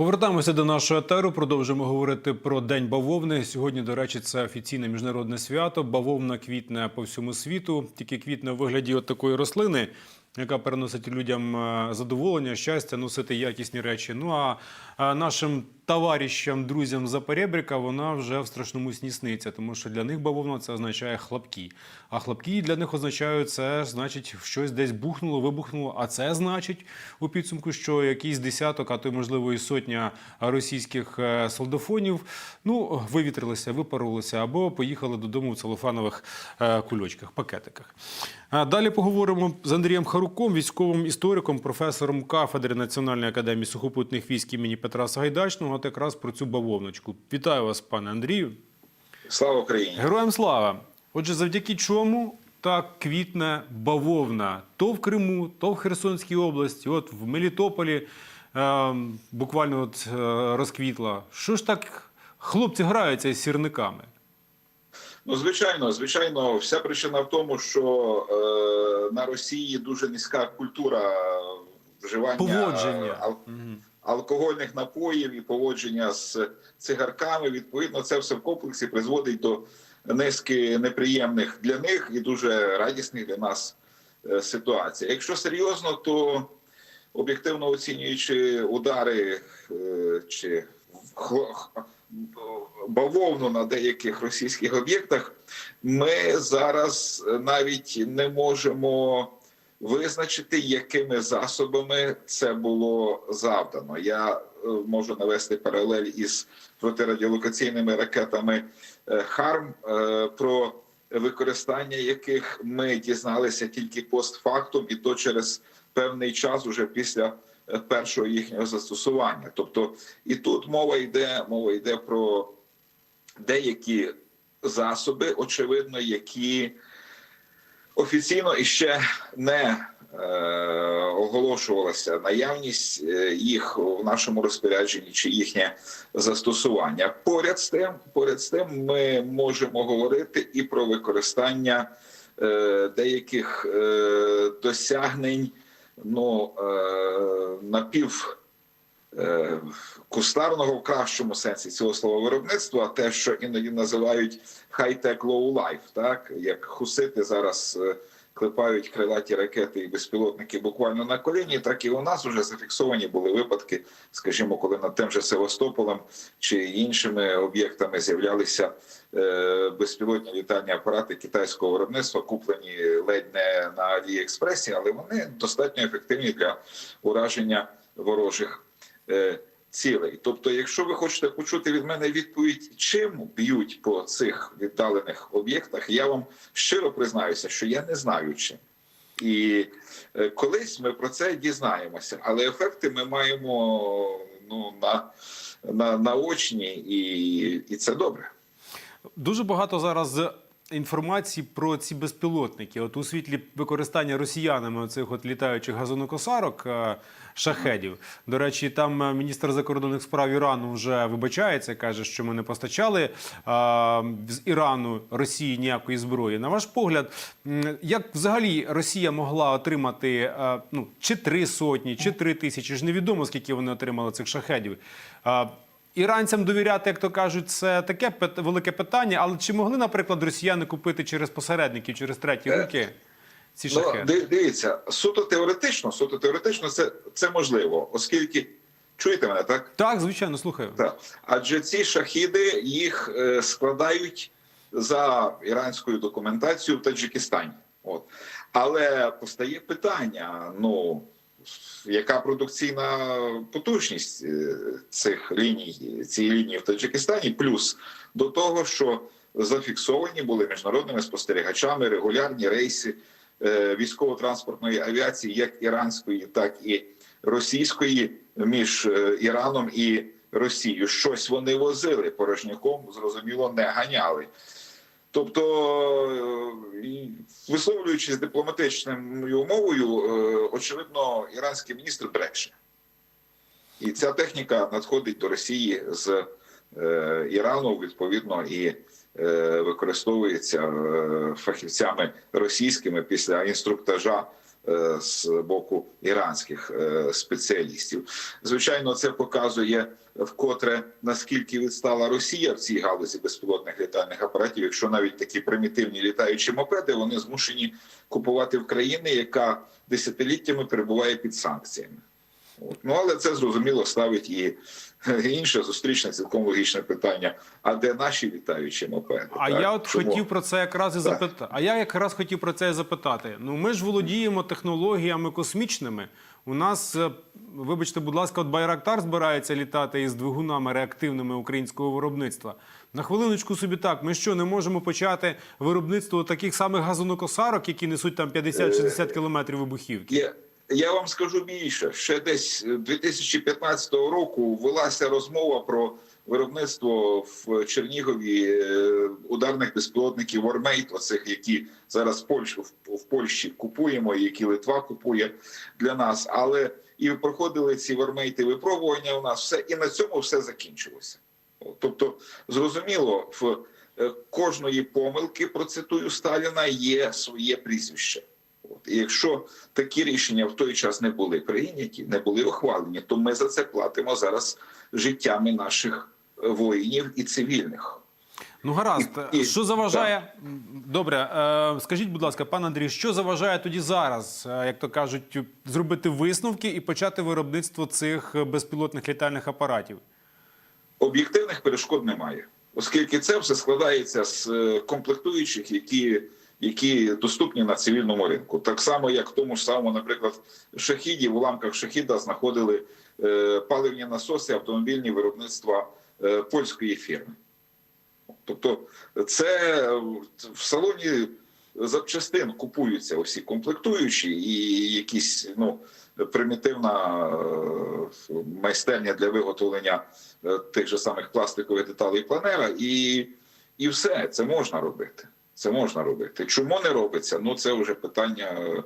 Повертаємося до нашого етеру. Продовжуємо говорити про День бавовни. Сьогодні, до речі, це офіційне міжнародне свято. Бавовна квітне по всьому світу. Тільки квітне у вигляді от такої рослини, яка переносить людям е, задоволення, щастя, носити якісні речі. Ну а нашим товаришам, друзям за перебріка вона вже в страшному сні тому що для них бавовна це означає хлопки. А хлопки для них означають це, значить, щось десь бухнуло, вибухнуло. А це значить у підсумку, що якийсь десяток, а то й можливо і сотня російських е, солдафонів ну вивітрилися, випарувалися або поїхали додому в целофанових е, кульочках, пакетиках. Далі поговоримо з Андрієм Харуком, військовим істориком, професором кафедри Національної академії сухопутних військ імені Петра Сагайдачного. От якраз про цю бавовночку. Вітаю вас, пане Андрію. Слава Україні! Героям слава! Отже, завдяки чому так квітне бавовна то в Криму, то в Херсонській області, от в Мелітополі е, буквально от, е, розквітла. Що ж так хлопці граються із сірниками? Ну, звичайно, звичайно, вся причина в тому, що е, на Росії дуже низька культура вживання Поводження. ал- алкогольних напоїв і поводження з цигарками. Відповідно, це все в комплексі призводить до низки неприємних для них і дуже радісних для нас е, ситуацій. Якщо серйозно, то об'єктивно оцінюючи удари е, чи бавовну на деяких російських об'єктах, ми зараз навіть не можемо визначити, якими засобами це було завдано. Я е, можу навести паралель із протирадіолокаційними ракетами е, ХАРМ, е, про використання яких ми дізналися тільки постфактум, і то через певний час, уже після першого їхнього застосування. Тобто, і тут мова йде, мова йде про деякі засоби, очевидно, які офіційно іще не е, оголошувалася наявність е, їх в нашому розпорядженні чи їхнє застосування. Поряд з тим, поряд з тим, ми можемо говорити і про використання е, деяких досягнень ну, напів кустарного в кращому сенсі цього слова виробництва, те, що іноді називають high-tech low-life, так? Як хусити зараз е, клепають крилаті ракети і безпілотники буквально на коліні, так і у нас вже зафіксовані були випадки, скажімо, коли над тим же Севастополем чи іншими об'єктами з'являлися е, безпілотні літальні апарати китайського виробництва, куплені ледь не на Аліекспресі, але вони достатньо ефективні для ураження ворожих е, цілей. Тобто, якщо ви хочете почути від мене відповідь, чим б'ють по цих віддалених об'єктах, я вам щиро признаюся, що я не знаю чим. І е, колись ми про це дізнаємося, але ефекти ми маємо ну на, на, наочні, і, і це добре. Дуже багато зараз інформації про ці безпілотники. От у світлі використання росіянами цих от літаючих газонокосарок е, шахедів. До речі, там е, міністр закордонних справ Ірану вже вибачається, каже, що ми не постачали е, з Ірану Росії ніякої зброї. На ваш погляд, як взагалі Росія могла отримати ну чи три сотні, чи три тисячі? ж невідомо скільки вони отримали цих шахедів. Е, Іранцям довіряти, як то кажуть, це таке велике питання. Але чи могли, наприклад, росіяни купити через посередників, через треті руки ці Ну, дивіться, суто теоретично, суто теоретично, це, це можливо, оскільки чуєте мене, так? Так, звичайно, слухаю. Так. Адже ці шахіди їх е, складають за іранською документацією в Таджикистані. От. Але постає питання: ну яка продукційна потужність е, цих ліній, цієї лінії в Таджикистані, плюс до того, що зафіксовані були міжнародними спостерігачами регулярні рейси е, військово-транспортної авіації, як іранської, так і російської, між е, Іраном і Росією. Щось вони возили порожняком, зрозуміло, не ганяли. Тобто, е, висловлюючись дипломатичною мовою, е, очевидно, іранський міністр бреше. І ця техніка надходить до Росії з е, Ірану, відповідно, і використовується фахівцями російськими після інструктажа з боку іранських е, спеціалістів. Звичайно, це показує вкотре наскільки відстала Росія в цій галузі безпілотних літальних апаратів, якщо навіть такі примітивні літаючі мопеди вони змушені купувати в країни, яка десятиліттями перебуває під санкціями. От. Ну але це зрозуміло ставить і інше зустрічне цілком логічне питання: а де наші літаючі мопеди? А так? я от Чому? хотів про це якраз і запитати. А я якраз хотів про це і запитати. Ну ми ж володіємо технологіями космічними. У нас, е, вибачте, будь ласка, от Байрактар збирається літати із двигунами реактивними українського виробництва. На хвилиночку собі так. Ми що не можемо почати виробництво таких самих газонокосарок, які несуть там 50-60 кілометрів вибухівки? Я, вам скажу більше. Ще десь 2015 року велася розмова про виробництво в Чернігові е, ударних безпілотників Вормейт, оцих, які зараз в Польщі, в, в Польщі купуємо, які Литва купує для нас. Але і проходили ці вормейти випробування у нас все, і на цьому все закінчилося. Тобто, зрозуміло, в е, кожної помилки, процитую Сталіна, є своє прізвище. От. І якщо такі рішення в той час не були прийняті, не були ухвалені, то ми за це платимо зараз життями наших е, воїнів і цивільних. Ну гаразд, І- що заважає добре? Е, скажіть, будь ласка, пан Андрій, що заважає тоді зараз, е, як то кажуть, зробити висновки і почати виробництво цих безпілотних літальних апаратів? Об'єктивних перешкод немає, оскільки це все складається з комплектуючих, які, які доступні на цивільному ринку. Так само, як в тому ж самому, наприклад, шахіді в уламках шахіда знаходили е, паливні насоси автомобільні виробництва е, польської фірми. Тобто, це в салоні запчастин купуються усі комплектуючі і якісь ну примітивна е, майстерня для виготовлення тих же самих пластикових деталей планера, і, і все це можна робити. Це можна робити. Чому не робиться? Ну це вже питання, е,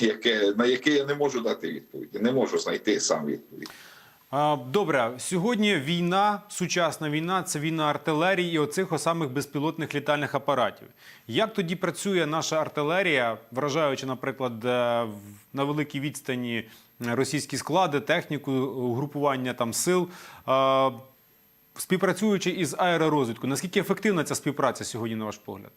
яке на яке я не можу дати відповіді. Не можу знайти сам відповідь. Добре, сьогодні війна, сучасна війна це війна артилерії і оцих самих безпілотних літальних апаратів. Як тоді працює наша артилерія, вражаючи, наприклад, е, на великій відстані російські склади, техніку, угрупування там сил, е, співпрацюючи із аеророзвідкою? Наскільки ефективна ця співпраця сьогодні, на ваш погляд?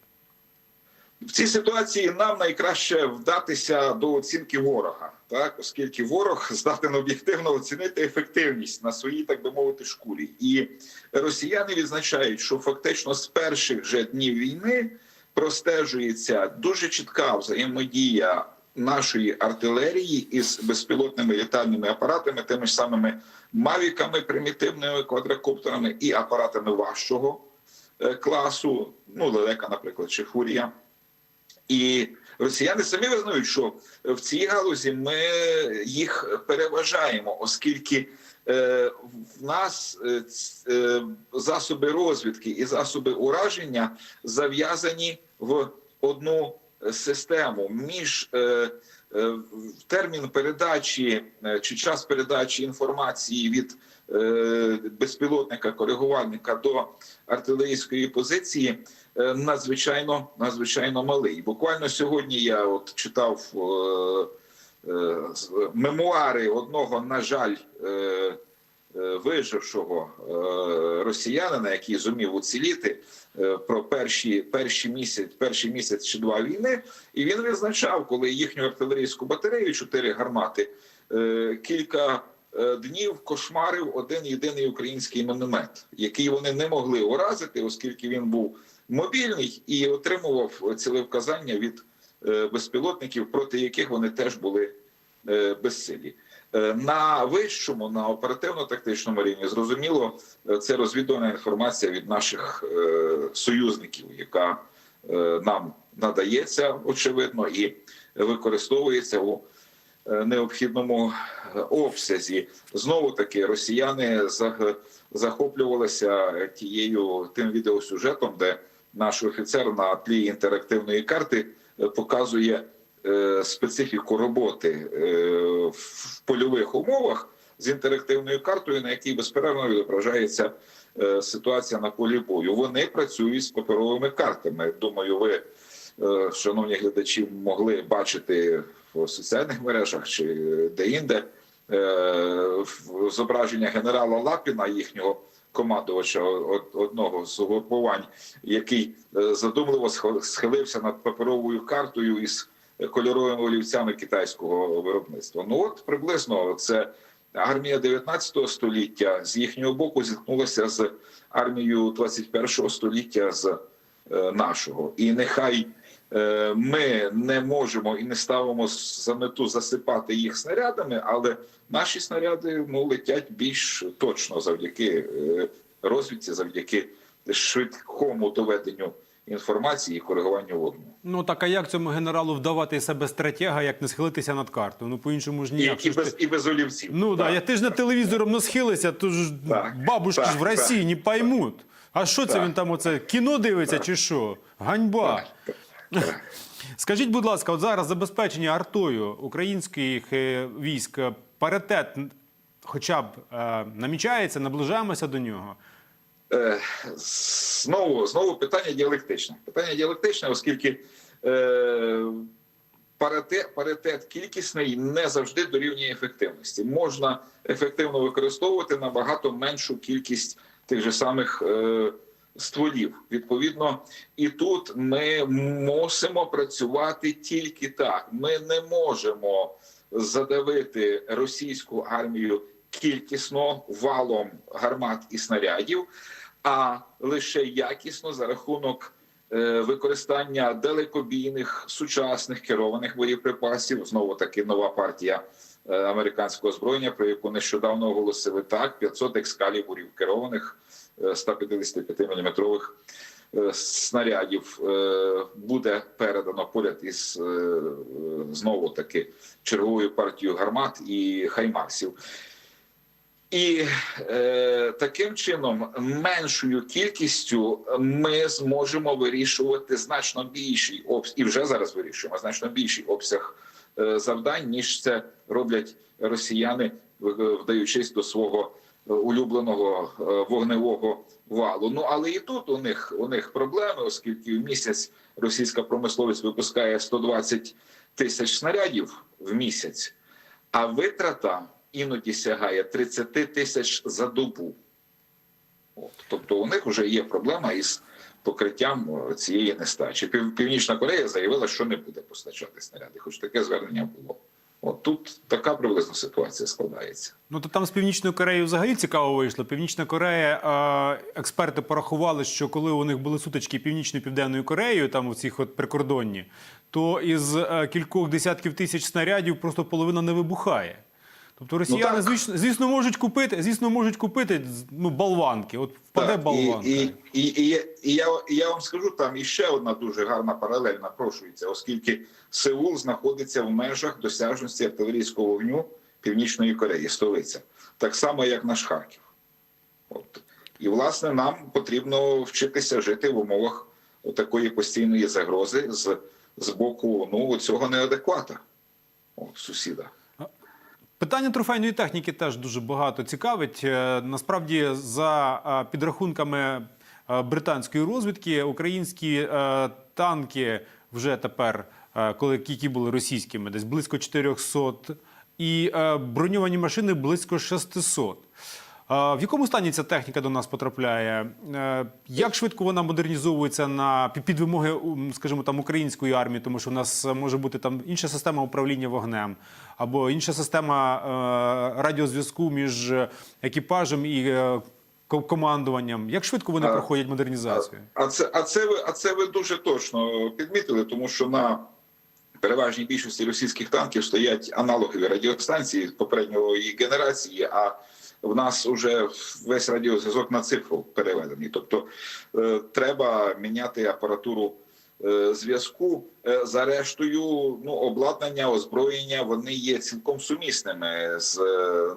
В цій ситуації нам найкраще вдатися до оцінки ворога, так оскільки ворог здатен об'єктивно оцінити ефективність на своїй, так би мовити, шкурі. І росіяни відзначають, що фактично з перших же днів війни простежується дуже чітка взаємодія нашої артилерії із безпілотними літальними апаратами, тими ж самими мавіками, примітивними квадрокоптерами і апаратами важчого е, класу, ну лелека, наприклад, чи фурія. І росіяни самі визнають, що в цій галузі ми їх переважаємо, оскільки е, в нас е, засоби розвідки і засоби ураження зав'язані в одну систему між е, е, термін передачі е, чи час передачі інформації від безпілотника коригувальника до артилерійської позиції надзвичайно надзвичайно малий. Буквально сьогодні я от читав мемуари одного, на жаль, вижившого е, росіянина, який зумів уціліти е, про перші перші місяць, перший місяць чи два війни, і він відзначав, коли їхню артилерійську батарею, чотири гармати, е, кілька е, днів кошмарив один єдиний український міномет, який вони не могли уразити, оскільки він був мобільний і отримував цілевказання від е, безпілотників, проти яких вони теж були е, безсилі. Е, На вищому, на оперативно-тактичному рівні, зрозуміло, е, це розвідувана інформація від наших е, союзників, яка е, нам надається, очевидно, і використовується у е, необхідному е, обсязі. Знову таки, росіяни захоплювалися тією тим відеосюжетом, де наш офіцер на тлі інтерактивної карти е, показує е, специфіку роботи е, в польових умовах з інтерактивною картою, на якій безперервно відображається е, ситуація на полі бою. Вони працюють з паперовими картами. Думаю, ви, е, шановні глядачі, могли бачити в соціальних мережах чи де-інде е, зображення генерала Лапіна, їхнього командувача одного з угрупувань, який е, задумливо схилився над паперовою картою із кольоровими олівцями китайського виробництва. Ну от приблизно це армія 19 століття з їхнього боку зіткнулася з армією 21 століття з е, нашого. І нехай е, ми не можемо і не ставимо за мету засипати їх снарядами, але наші снаряди ну, летять більш точно завдяки е, розвідці, завдяки швидкому доведенню інформації і коригуванню вогню. Ну так а як цьому генералу вдавати себе стратега, як не схилитися над картою? Ну по-іншому ж І, ніяк. і, ж без, ти- і без олівців. Ну да, Так, я ти ж над телевізором не схилися, то ж Так, бабушки так, ж в Росії не поймуть. А що це Так. він там оце кіно дивиться чи що? Ганьба. так, так. Скажіть, будь ласка, от зараз забезпечення артою українських е, військ паритет хоча б е, намічається, наближаємося до нього. Е, знову, знову питання діалектичне. Питання діалектичне, оскільки е, паритет, паритет кількісний не завжди дорівнює ефективності. Можна ефективно використовувати набагато меншу кількість тих же самих е, стволів. Відповідно, і тут ми мусимо працювати тільки так. Ми не можемо задавити російську армію кількісно валом гармат і снарядів, а лише якісно за рахунок е, використання далекобійних сучасних керованих боєприпасів. Знову таки нова партія е, американського озброєння, про яку нещодавно оголосили так: 500 екскалібурів керованих 155 мм е, снарядів буде передано поряд із знову таки черговою партією гармат і хаймарсів. І е, таким чином, меншою кількістю ми зможемо вирішувати значно більший обсяг, і вже зараз вирішуємо значно більший обсяг е, завдань, ніж це роблять росіяни, вдаючись до свого е, улюбленого е, вогневого валу. Ну але і тут у них у них проблеми, оскільки в місяць російська промисловість випускає 120 тисяч снарядів в місяць, а витрата іноді сягає 30 тисяч за добу. От. Тобто у них вже є проблема із покриттям е, цієї нестачі. Пів- Північна Корея заявила, що не буде постачати снаряди, хоч таке звернення було. От тут така приблизно ситуація складається. Ну то там з Північною Кореєю взагалі цікаво вийшло. Північна Корея, е, експерти порахували, що коли у них були сутички Північною Південною Кореєю, там у цих от прикордонні, то із е, кількох десятків тисяч снарядів просто половина не вибухає. Тобто росіяни, так. звісно, звісно, можуть купити, звісно, можуть купити ну, болванки. От впаде Так, болванка. І, і, і, і, я- і, я, і я вам скажу, там іще одна дуже гарна паралель напрошується, оскільки Сеул знаходиться в межах досяжності артилерійського вогню Північної Кореї, столиця, так само як наш Харків. От. І власне нам потрібно вчитися жити в умовах такої постійної загрози з, з боку ну, цього неадеквата от, сусіда. Питання трофейної техніки теж дуже багато цікавить. Е, Насправді, за е, підрахунками е, британської розвідки, українські танки вже тепер, коли які були російськими, десь близько 400, і броньовані машини близько 600. В якому стані ця техніка до нас потрапляє? Е, Як швидко вона модернізовується на під- вимоги, скажімо, там української армії, тому що у нас е, може бути там інша система управління вогнем, або інша система е, радіозв'язку між екіпажем і командуванням. Як швидко вони А- проходять модернізацію? А це, а це ви, а це ви дуже точно підмітили, тому що на переважній більшості російських танків стоять аналогові радіостанції попередньої генерації. А в нас вже весь радіозв'язок на цифру переведений. Тобто е, треба міняти апаратуру е, зв'язку. Е, Зарештою, ну обладнання, озброєння вони є цілком сумісними з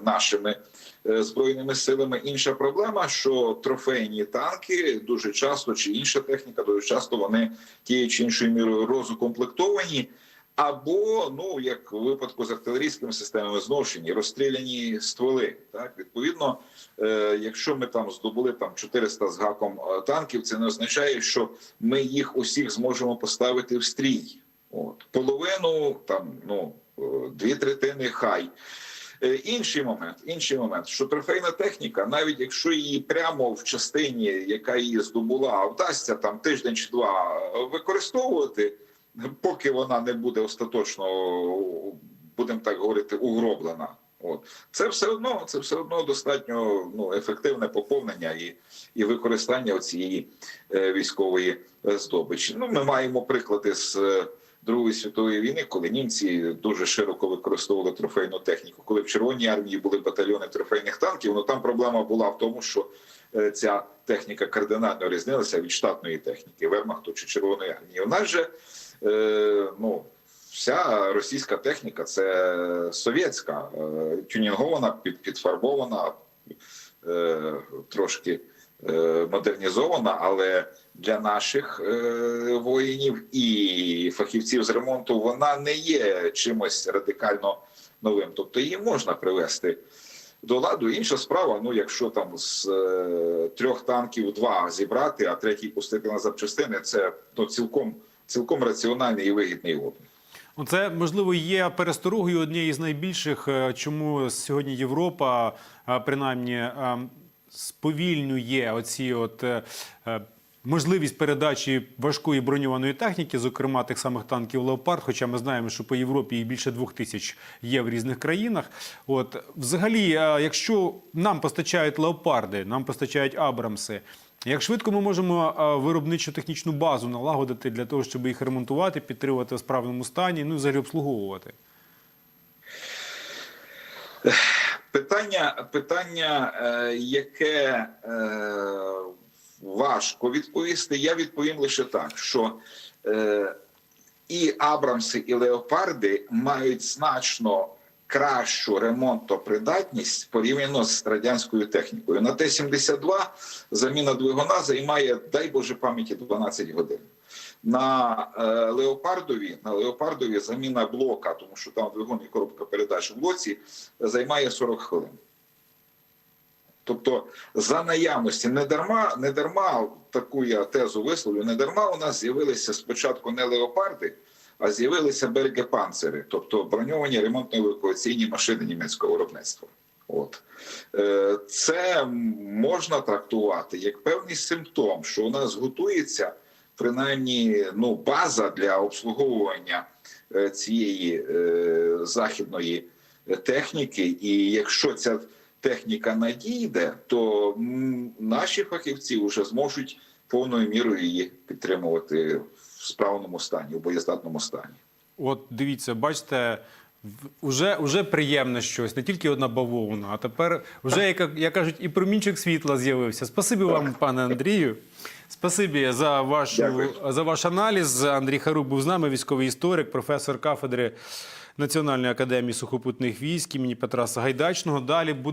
нашими збройними силами. Інша проблема, що трофейні танки дуже часто чи інша техніка, дуже часто вони тією чи іншою мірою розукомплектовані. Або ну як у випадку з артилерійськими системами зношені розстріляні стволи. Так відповідно, е, якщо ми там здобули там 400 з гаком е, танків, це не означає, що ми їх усіх зможемо поставити в стрій. От половину там ну дві третини хай. Е, Інший момент, інший момент, що трофейна техніка, навіть якщо її прямо в частині, яка її здобула, вдасться там тиждень чи два е, використовувати, поки вона не буде остаточно, будемо так говорити, угроблена. От це все одно, це все одно достатньо ну, ефективне поповнення і, і використання цієї е, військової здобичі. Ну, ми маємо приклади з е, Другої світової війни, коли німці дуже широко використовували трофейну техніку. Коли в Червоній армії були батальйони трофейних танків, ну там проблема була в тому, що е, ця техніка кардинально різнилася від штатної техніки Вермахту чи Червоної армії. У нас же ну. Вся російська техніка це совєтська, е, тюнінгована, під, підфарбована, е, трошки е, модернізована, але для наших е, воїнів і фахівців з ремонту вона не є чимось радикально новим. Тобто її можна привести до ладу. Інша справа, ну якщо там з е, трьох танків два зібрати, а третій пустити на запчастини, це ну, цілком, цілком раціональний і вигідний обмін. Це можливо є пересторогою однієї з найбільших, е, чому сьогодні Європа е, принаймні е, сповільнює оці от. Можливість передачі важкої броньованої техніки, зокрема тих самих танків Леопард, хоча ми знаємо, що по Європі їх більше двох тисяч є в різних країнах. От взагалі, якщо нам постачають леопарди, нам постачають Абрамси, як швидко ми можемо виробничу технічну базу налагодити для того, щоб їх ремонтувати, підтримувати в справному стані, ну і взагалі обслуговувати? Питання, питання, е, яке е, важко відповісти, я відповім лише так, що е, і Абрамси, і Леопарди мають значно кращу ремонтопридатність порівняно з радянською технікою. На Т-72 заміна двигуна займає, дай Боже пам'яті, 12 годин. На е, леопардові на леопардові заміна блока, тому що там двигун і коробка передач в блоці займає 40 хвилин. Тобто, за наявності не дарма, не дарма таку я тезу висловлю, не дарма у нас з'явилися спочатку не леопарди, а з'явилися бергепанцери, тобто броньовані ремонтно-евакуаційні машини німецького виробництва. От Е, це можна трактувати як певний симптом, що у нас готується принаймні ну, база для обслуговування е, цієї е, західної техніки. І якщо ця техніка надійде, то наші фахівці вже зможуть повною мірою її підтримувати в справному стані, у боєздатному стані. От дивіться, бачите, в- уже, уже приємне щось, не тільки одна бавовна, а тепер вже, як, як кажуть, і промінчик світла з'явився. Спасибі вам, пане Андрію. Спасибі за, вашу, Дякую. за ваш аналіз. Андрій Харук був з нами, військовий історик, професор кафедри Національної академії сухопутних військ імені Петра Сагайдачного. Далі буде.